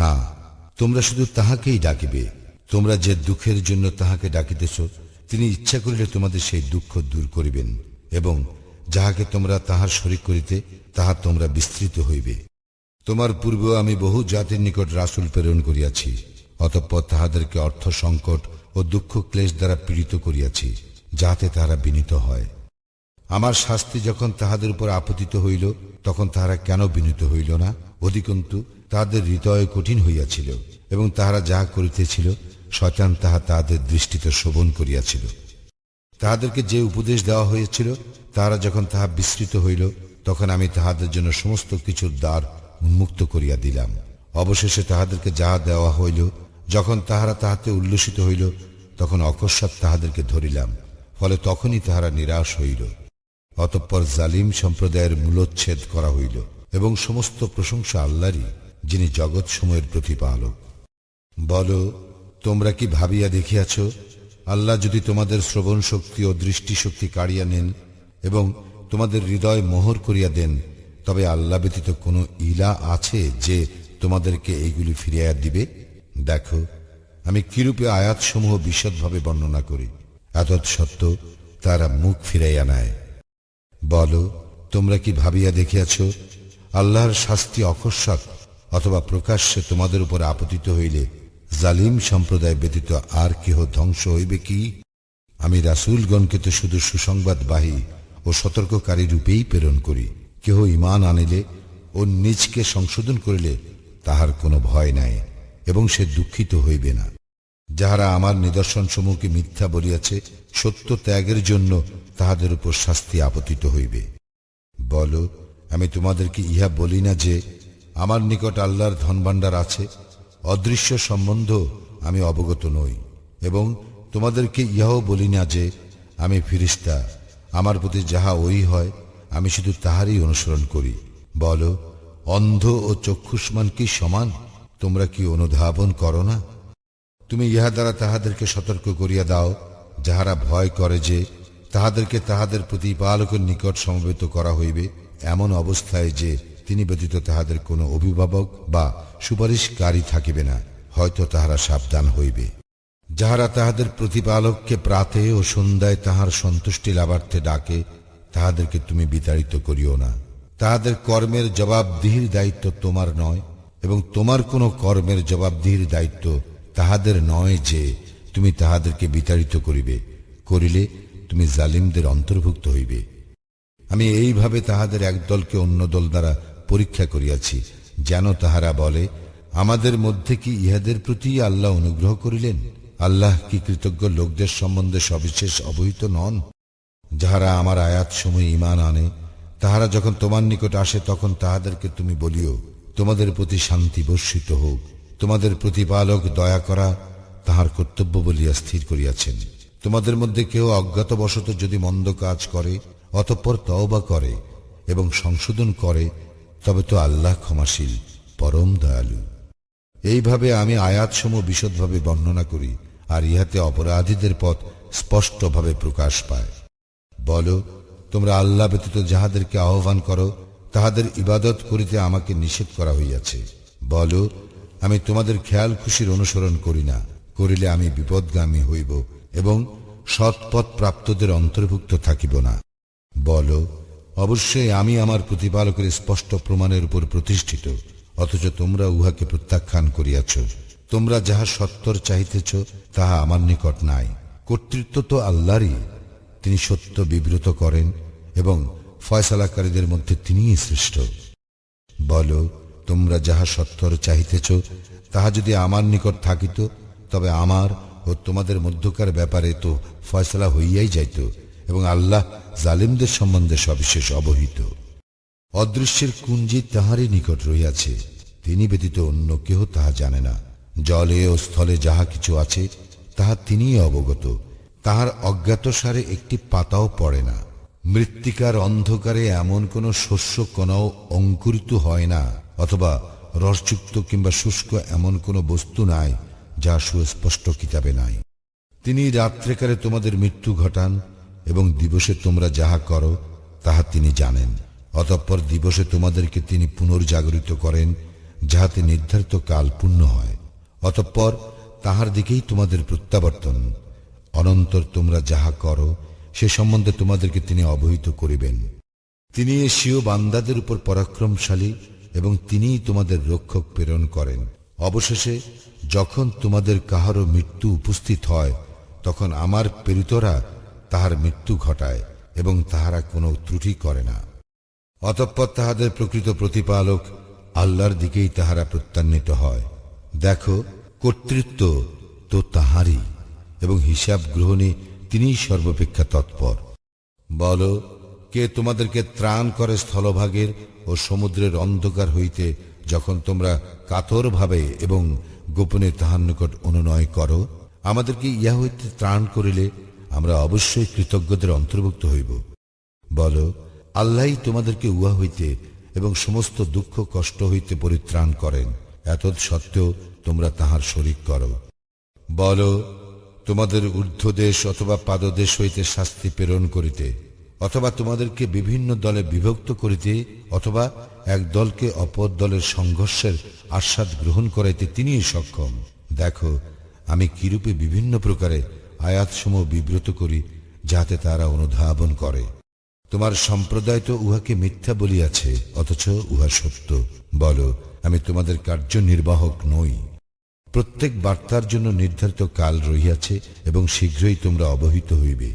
না, তোমরা শুধু তাহাকেই ডাকিবে। তোমরা যে দুঃখের জন্য তাহাকে ডাকিতেছ, তিনি ইচ্ছা করিলে তোমাদের সেই দুঃখ দূর করিবেন এবং যাহাকে তোমরা তাহার শরিক করিতে, তাহা তোমরা বিস্তৃত হইবে। তোমার পূর্বেও আমি বহু জাতির নিকট রাসূল প্রেরণ করিয়াছি, অতঃপর তাহাদেরকে অর্থ সংকট ও দুঃখ ক্লেশ দ্বারা পীড়িত করিয়াছি যাতে তাহারা বিনীত হয়। আমার শাস্তি যখন তাহাদের উপর আপতিত হইল, তখন তাহারা কেন বিনীত হইল না? অধিকন্তু, তাহাদের হৃদয় কঠিন হইয়াছিল এবং তাহারা যাহা করিতেছিল, শয়তান তাহা তাহাদের দৃষ্টিতে শোভন করিয়াছিল। তাহাদেরকে যে উপদেশ দেওয়া হয়েছিল, তাহারা যখন তাহা বিস্তৃত হইল, তখন আমি তাহাদের জন্য সমস্ত কিছুর দ্বার উন্মুক্ত করিয়া দিলাম। অবশেষে তাহাদেরকে যাহা দেওয়া হইল, যখন তাহারা তাহাতে উল্লসিত হইল, তখন অকস্মাৎ তাহাদেরকে ধরিলাম, ফলে তখনই তাহারা নিরাশ হইল। অতঃপর জালিম সম্প্রদায়ের মূলোচ্ছেদ করা হইল এবং সমস্ত প্রশংসা আল্লাহরই, যিনি জগৎ সময়ের প্রতিপালক। বলো, তোমরা কি ভাবিয়া দেখিয়াছ, আল্লাহ যদি তোমাদের শ্রবণ শক্তি ও দৃষ্টি শক্তি কাড়িয়া নেন এবং তোমাদের হৃদয় মোহর করিয়া দেন, তবে আল্লাহ ব্যতীত কোনো ইলা আছে যে তোমাদেরকে এইগুলি ফিরিয়া দিবে? দেখো, আমি কিরূপে আয়াতসমূহ বিশদভাবে বর্ণনা করি এতৎ সত্য তারা মুখ ফিরাইয়া নেয়। বলো, তোমরা কি ভাবিয়া দেখিয়াছ, আল্লাহর শাস্তি অকস্মাৎ অথবা প্রকাশ্যে তোমাদের উপর আপতিত হইলে জালিম সম্প্রদায় ব্যতীত আর কেহ ধ্বংস হইবে কি? আমি রাসূলগণকে তো শুধু সুসংবাদবাহী ও সতর্ককারী রূপেই প্রেরণ করি। কেহ ইমান আনিলে ও নিজকে সংশোধন করিলে তাহার কোনো ভয় নাই এবং সে দুঃখিত হইবে না। যাহারা আমার নিদর্শন সমূহকে মিথ্যা বলিয়াছে, সত্য ত্যাগের জন্য তাহাদের উপর শাস্তি আপতিত হইবে। বল, আমি তোমাদেরকে ইহা বলি না যে, আমার নিকট আল্লাহর ধনভাণ্ডার আছে, অদৃশ্য সম্বন্ধ আমি অবগত নই, এবং তোমাদেরকে ইহাও বলি না যে, আমি ফিরিস্তা, আমার প্রতি যাহা ওই হয়, আমি শুধু তাহারই অনুসরণ করি। বলো, অন্ধ ও চক্ষুষ্মান কি সমান? তোমরা কি অনুধাবন করো না? তুমি ইহা দ্বারা তাহাদেরকে সতর্ক করিয়া দাও, যাহারা ভয় করে যে তাহাদেরকে তাহাদের প্রতিপালকের নিকট সমবেত করা হইবে, এমন অবস্থায় যে তিনি ব্যতীত তাহাদের কোনো অভিভাবক বা সুপারিশকারী থাকিবে না, হয়তো তাহারা সাবধান হইবে। যাহারা তাহাদের প্রতিপালককে প্রাতে ও সন্ধ্যায় তাহার সন্তুষ্টি লাভার্থে ডাকে, তাহাদেরকে তুমি বিতাড়িত করিও না। তাহাদের কর্মের জবাবদিহির দায়িত্ব তোমার নয়, এবং তোমার কোনো কর্মের জবাবদিহির দায়িত্ব তাহাদের নয় যে তুমি তাহাদেরকে বিতাড়িত করিবে, করিলে তুমি জালিমদের অন্তর্ভুক্ত হইবে। আমি এইভাবে তাহাদের এক দলকে অন্য দল দ্বারা পরীক্ষা করিয়াছি, যেন তাহারা বলে, আমাদের মধ্যে কি ইহাদের প্রতি আল্লাহ অনুগ্রহ করিলেন? আল্লাহ কি কৃতজ্ঞ লোকদের সম্বন্ধে সবিশেষ অবহিত নন? যাহারা আমার আয়াত সময় ইমান আনে, তাহারা যখন তোমার নিকট আসে তখন তাহাদেরকে তুমি বলিও, তোমাদের প্রতি শান্তি বর্ষিত হোক। তোমাদের প্রতিপালক দয়া করা তাহার কর্তব্য বলিয়া স্থির করিয়াছেন। তোমাদের মধ্যে কেউ অজ্ঞাতবশত যদি মন্দ কাজ করে, অতঃপর তওবা করে এবং সংশোধন করে, তবে তো আল্লাহ ক্ষমাশীল, পরম দয়ালু। এইভাবে আমি আয়াতসমূহ বিশদভাবে বর্ণনা করি আর ইহাতে অপরাধীদের পথ স্পষ্টভাবে প্রকাশ পায়। বলো, তোমরা আল্লাহ ব্যতীত যাহাদেরকে আহ্বান করো, তাহাদের ইবাদত করিতে আমাকে নিষেধ করা হইয়াছে। বলো আমি তোমাদের খেয়াল খুশির অনুসরণ করি না, করিলে আমি বিপদগামী হইব এবং সৎপথ প্রাপ্তদের অন্তর্ভুক্ত থাকিব না। বলো, অবশ্যই আমি আমার প্রতিপালকের স্পষ্ট প্রমাণের উপর প্রতিষ্ঠিত, অথচ তোমরা উহাকে প্রত্যাখ্যান করিয়াছ। তোমরা যাহা সত্তর চাহিতেছ, তাহা আমার নিকট নাই। কর্তৃত্ব তো আল্লাহরই। তিনি সত্য বিব্রত করেন এবং ফয়সালাকারীদের মধ্যে তিনিই শ্রেষ্ঠ। বলো তোমরা যাহা সত্তর চাহিতেছ, তাহা যদি আমার নিকট থাকিত, তবে আমার ও তোমাদের মধ্যকার ব্যাপারে তো ফয়সলা হইয়াই যাইত এবং আল্লাহ জালিমদের সম্বন্ধে সবিশেষ অবহিত। অদৃশ্যের কুঞ্জি তাহারই নিকট রইয়াছে তিনি ব্যতীত অন্য কেহ তাহা জানে না। জলে ও স্থলে যাহা কিছু আছে, তাহা তিনিই অবগত। তাহার অজ্ঞাতসারে একটি পাতাও পড়ে না। মৃত্তিকার অন্ধকারে এমন কোন শস্য কণাও অঙ্কুরিত হয় না। অথবা রসযুক্ত কিংবা শুষ্ক এমন কোনো বস্তু নাই যা সুস্পষ্ট কিতাবে নাই। তিনি রাত্রেকারে তোমাদের মৃত্যু ঘটান এবং দিবসে তোমরা যাহা করো, তাহা তিনি জানেন। অতঃপর দিবসে তোমাদেরকে তিনি পুনর্জাগরিত করেন যাহাতে নির্ধারিত কাল পূর্ণ হয়। অতঃপর তাহার দিকেই তোমাদের প্রত্যাবর্তন। অনন্তর তোমরা যাহা করো, সে সম্বন্ধে তোমাদেরকে তিনি অবহিত করিবেন। তিনি এশীয় বান্দাদের উপর পরাক্রমশালী এবং তিনিই তোমাদের রক্ষক প্রেরণ করেন। অবশেষে, যখন তোমাদের কাহারও মৃত্যু উপস্থিত হয়, তখন আমার প্রেরিতরা তাহার মৃত্যু ঘটায় এবং তাহারা কোনো ত্রুটি করে না। অতঃপর তাহাদের প্রকৃত প্রতিপালক আল্লাহর দিকেই তাহারা প্রত্যান্বিত হয়। দেখো, কর্তৃত্ব তো তাহারই এবং হিসাব গ্রহণে তিনিই সর্বাপেক্ষা তৎপর। বলো, কে তোমাদেরকে ত্রাণ করে স্থলভাগের ও সমুদ্রের অন্ধকার হইতে যখন তোমরা কাতরভাবে এবং গোপনে তাহার নিকট অনুনয় করো, আমাদেরকে ইহা হইতে ত্রাণ করিলে আমরা অবশ্যই কৃতজ্ঞদের অন্তর্ভুক্ত হইব। বল আল্লাহই তোমাদেরকে উহা হইতে এবং সমস্ত দুঃখ কষ্ট হইতে পরিত্রাণ করেন এত সত্ত্বেও তোমরা তাহার শরিক করো। বল, তোমাদের ঊর্ধ্বদেশ অথবা পাদদেশ হইতে শাস্তি প্রেরণ করিতে অথবা তোমাদেরকে বিভিন্ন দলে বিভক্ত করিতে অথবা এক দলকে অপর দলের সংঘর্ষের আস্বাদ গ্রহণ করাইতে তিনিই সক্ষম। দেখো, আমি কিরূপে বিভিন্ন প্রকারে আয়াতসমূহ বিব্রত করি যাতে তারা অনুধাবন করে। তোমার সম্প্রদায় তো উহাকে মিথ্যা বলিয়াছে, অথচ উহা সত্য। বলো, আমি তোমাদের কার্য নির্বাহক নই। প্রত্যেক বার্তার জন্য নির্ধারিত কাল রহিয়াছে এবং শীঘ্রই তোমরা অবহিত হইবে।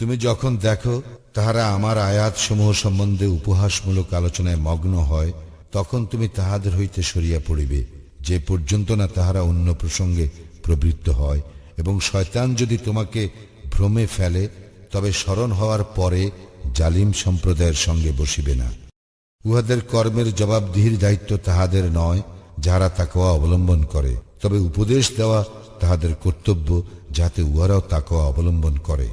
তুমি যখন দেখো তাহারা আমার আয়াত সমূহ সম্বন্ধে উপহাসমূলক আলোচনায় মগ্ন হয়, তখন তুমি তাহাদের হইতে সরিয়া পড়িবে, যে পর্যন্ত না তাহারা অন্য প্রসঙ্গে প্রবৃত্ত হয়। এবং শয়তান যদি তোমাকে ভ্রমে ফেলে, তবে স্মরণ হওয়ার পরে জালিম সম্প্রদায়ের সঙ্গে বসিবে না। উহাদের কর্মের জবাবদিহির দায়িত্ব তাহাদের নয়, যাহারা তাকওয়া অবলম্বন করে। তবে উপদেশ দেওয়া তাহাদের কর্তব্য, যাতে উহারাও তাকওয়া অবলম্বন করে।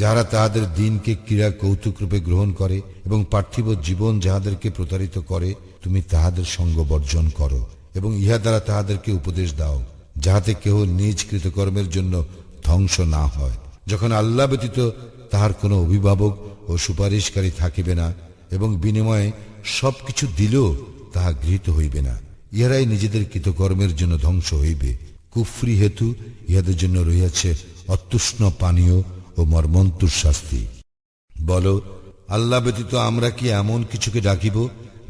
যাহারা তাহাদের দিনকে ক্রীড়া কৌতুক রূপে গ্রহণ করে এবং পার্থিব জীবন যাহাদেরকে প্রতারিত করে, তুমি তাহাদের সঙ্গ বর্জন করো এবং ইহা দ্বারা তাহাদেরকে উপদেশ দাও, যাহাতে কেহ নিজ কৃতকর্মের জন্য ধ্বংস না হয়। যখন আল্লাহ ব্যতীত তাহার কোনো অভিভাবক ও সুপারিশকারী থাকিবে না এবং বিনিময়ে সবকিছু দিলেও তাহা গৃহীত হইবে না, ইহারাই নিজেদের কৃতকর্মের জন্য ধ্বংস হইবে। কুফরি হেতু ইহাদের জন্য রহিয়াছে অতুষ্ণ পানীয় ও মর্মন্তুর শাস্তি। বলো, আল্লাহ ব্যতীত আমরা কি এমন কিছুকে ডাকিব,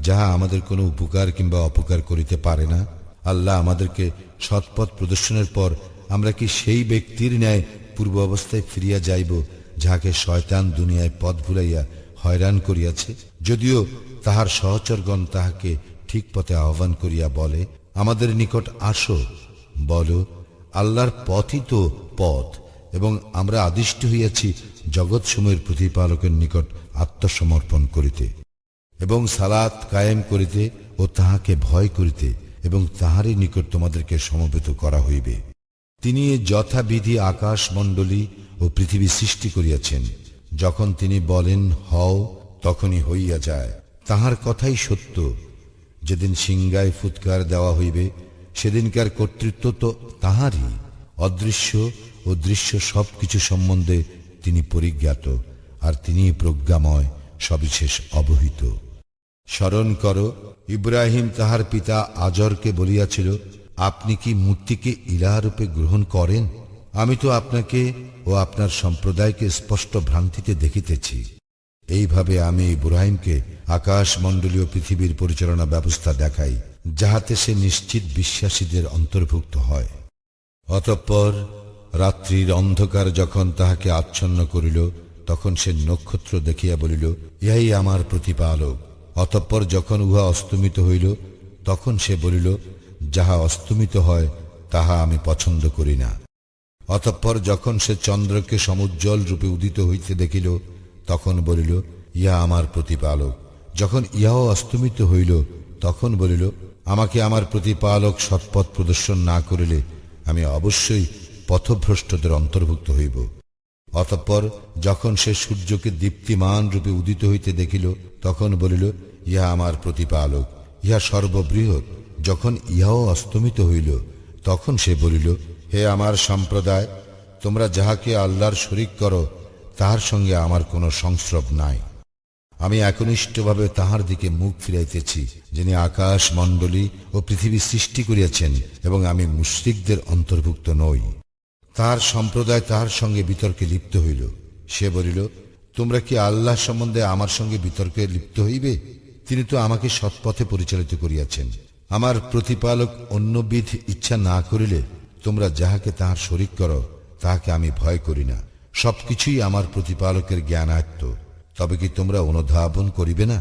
যাহা আমাদের কোনো উপকার কিংবা অপকার করিতে পারে না? আল্লাহ আমাদেরকে সৎপথ প্রদর্শনের পর আমরা কি সেই ব্যক্তির ন্যায় পূর্ব অবস্থায় ফিরিয়া যাইব, যাহাকে শয়তান দুনিয়ায় পথ ভুলাইয়া হয়রান করিয়াছে? যদিও তাহার সহচরগণ তাহাকে ঠিক পথে আহ্বান করিয়া বলে, আমাদের নিকট আসো। বলো, আল্লাহর পথই তো পথ। এবং আমরা আদিষ্ট হইয়াছি জগৎসমূহের প্রতিপালকের নিকট আত্মসমর্পণ করিতে এবং সালাত কায়েম করিতে ও তাহাকে ভয় করিতে এবং তাহারই নিকট তোমাদেরকে সমবেত করা হইবে। তিনি যথাবিধি আকাশ মণ্ডলী ও পৃথিবী সৃষ্টি করিয়াছেন। যখন তিনি বলেন, হও, তখনই হইয়া যায়। তাহার কথাই সত্য। যেদিন সিংগায় ফুৎকার দেওয়া হইবে, সেদিনকার কর্তৃত্ব তো তাহারই। অদৃশ্য ও দৃশ্য সবকিছু সম্বন্ধে তিনি পরিজ্ঞাত, আর তিনি প্রজ্ঞাময়, সবিশেষ অবহিত। স্মরণ কর, ইব্রাহিম তাহার পিতা আজরকে বলিয়াছিল, আপনি কি মূর্তিকে ইলাহারূপে গ্রহণ করেন? আমি তো আপনাকে ও আপনার সম্প্রদায়কে স্পষ্ট ভ্রান্তিতে দেখিতেছি। এইভাবে আমি ইব্রাহিমকে আকাশ মণ্ডলীয় পৃথিবীর পরিচালনা ব্যবস্থা দেখাই, যাহাতে সে নিশ্চিত বিশ্বাসীদের অন্তর্ভুক্ত হয়। অতঃপর রাত্রির অন্ধকার যখন তাহাকে আচ্ছন্ন করিল, তখন সে নক্ষত্র দেখিয়া বলিল, ইহাই আমার প্রতিপালক। অতঃপর যখন উহা অস্তমিত হইল, তখন সে বলিল, যাহা অস্তমিত হয়, তাহা আমি পছন্দ করি না। অতঃপর যখন সে চন্দ্রকে সমুজ্জ্বল রূপে উদিত হইতে দেখিল, তখন বলিল, ইহা আমার প্রতিপালক। যখন ইহাও অস্তমিত হইল, তখন বলিল, আমাকে আমার প্রতিপালক সৎপথ প্রদর্শন না করিলে আমি অবশ্যই পথভ্রষ্টদের অন্তর্ভুক্ত হইব। অতঃপর যখন সে সূর্যকে দীপ্তিমান রূপে উদিত হইতে দেখিল, তখন বলিল, ইহা আমার প্রতিপালক, ইহা সর্ববৃহৎ। যখন ইহাও অস্তমিত হইল, তখন সে বলিল, হে আমার সম্প্রদায়, তোমরা যাহাকে আল্লাহর শরিক করো, তাহার সঙ্গে আমার কোনো সংস্রব নাই। আমি একনিষ্ঠভাবে তাহার দিকে মুখ ফিরাইতেছি, যিনি আকাশ, মণ্ডলী ও পৃথিবী সৃষ্টি করিয়াছেন এবং আমি মুশরিকদের অন্তর্ভুক্ত নই। তার সম্প্রদায় তাহার সঙ্গে বিতর্কে লিপ্ত হইল। সে বলিল, তোমরা কি আল্লাহ সম্বন্ধে আমার সঙ্গে বিতর্কে লিপ্ত হইবে? তিনি তো আমাকে সৎপথে পরিচালিত করিয়াছেন। আমার প্রতিপালক অন্যবিধ ইচ্ছা না করিলে তোমরা যাহাকে তাহার শরিক করো, তাহাকে আমি ভয় করি না। সবকিছুই আমার প্রতিপালকের জ্ঞানায়ত্ত। তবে কি তোমরা অনুধাবন করিবে না?